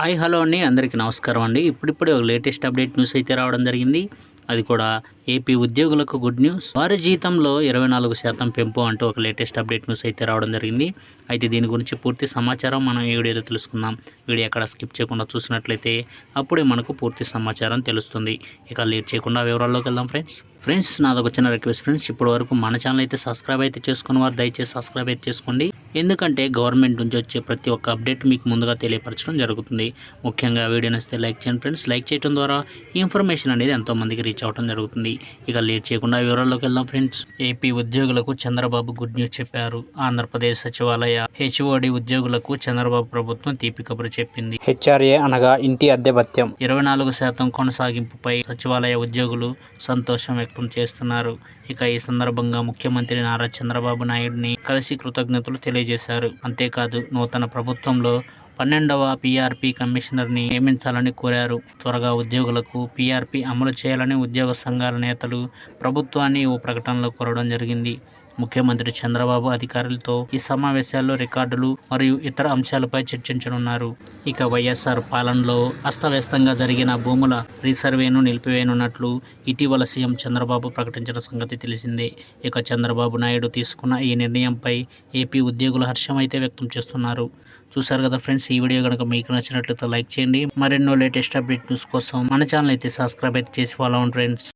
Hi hello అండి. అందరికీ నమస్కారం అండి. ఇప్పుడిప్పుడే ఒక లేటెస్ట్ అప్డేట్ న్యూస్ అయితే రావడం జరిగింది. అది కూడా ఏపీ ఉద్యోగులకు గుడ్ న్యూస్. వారి జీతంలో ఇరవై నాలుగు శాతం పెంపు అంటూ ఒక లేటెస్ట్ అప్డేట్ న్యూస్ అయితే రావడం జరిగింది. అయితే దీని గురించి పూర్తి సమాచారం మనం ఈ వీడియోలో తెలుసుకుందాం. వీడియో ఎక్కడ స్కిప్ చేయకుండా చూసినట్లయితే అప్పుడే మనకు పూర్తి సమాచారం తెలుస్తుంది. ఇక లేట్ చేయకుండా వివరాల్లోకి వెళ్దాం ఫ్రెండ్స్. ఫ్రెండ్స్ నాదొక చిన్న రిక్వెస్ట్ ఫ్రెండ్స్. ఇప్పటి వరకు మన ఛానల్ అయితే సబ్స్క్రైబ్ అయితే చేసుకున్న వారు దయచేసి సబ్స్క్రైబ్ అయితే చేసుకోండి. ఎందుకంటే గవర్నమెంట్ నుంచి వచ్చే ప్రతి ఒక్క అప్డేట్ మీకు ముందుగా తెలియపరచడం జరుగుతుంది. ముఖ్యంగా వీడియో నచ్చితే లైక్ చేయండి ఫ్రెండ్స్. లైక్ చేయడం ద్వారా ఇన్ఫర్మేషన్ అనేది ఎంతోమందికి రీచ్ అవ్వడం జరుగుతుంది. ఇక లేట్ చేయకుండా వివరాల్లోకి వెళ్దాం ఫ్రెండ్స్. ఏపీ ఉద్యోగులకు చంద్రబాబు గుడ్ న్యూస్ చెప్పారు. ఆంధ్రప్రదేశ్ సచివాలయ హెచ్ఓడి ఉద్యోగులకు చంద్రబాబు ప్రభుత్వం తీపి కబురు చెప్పింది. హెచ్ఆర్ఏ అనగా ఇంటి అద్దె భత్యం ఇరవై నాలుగు శాతం కొనసాగింపుపై సచివాలయ ఉద్యోగులు సంతోషం వ్యక్తం చేస్తున్నారు. ఇక ఈ సందర్భంగా ముఖ్యమంత్రి నారా చంద్రబాబు నాయుడిని కలిసి కృతజ్ఞతలు తెలియజేశారు. అంతేకాదు నూతన ప్రభుత్వంలో పన్నెండవ పీఆర్పీ కమిషనర్ని నియమించాలని కోరారు. త్వరగా ఉద్యోగులకు పీఆర్పీ అమలు చేయాలని ఉద్యోగ సంఘాల నేతలు ప్రభుత్వాన్ని ఓ ప్రకటనలో కోరడం జరిగింది. ముఖ్యమంత్రి చంద్రబాబు అధికారులతో ఈ సమావేశాల్లో రికార్డులు మరియు ఇతర అంశాలపై చర్చించనున్నారు. ఇక వైఎస్ఆర్ పాలనలో అస్తవ్యస్తంగా జరిగిన భూముల రీసర్వేను నిలిపివేయనున్నట్లు ఇటీవల సీఎం చంద్రబాబు ప్రకటించిన సంగతి తెలిసిందే. ఇక చంద్రబాబు నాయుడు తీసుకున్న ఈ నిర్ణయంపై ఏపీ ఉద్యోగులు హర్షం అయితే వ్యక్తం చేస్తున్నారు. చూసారు కదా ఫ్రెండ్స్ ఈ వీడియో కనుక మీకు నచ్చినట్లయితే లైక్ చేయండి. మరెన్నో లేటెస్ట్ అప్డేట్ న్యూస్ కోసం మన ఛానల్ అయితే సబ్స్క్రైబ్ అయితే చేసి ఫాలో అవ్వండి ఫ్రెండ్స్.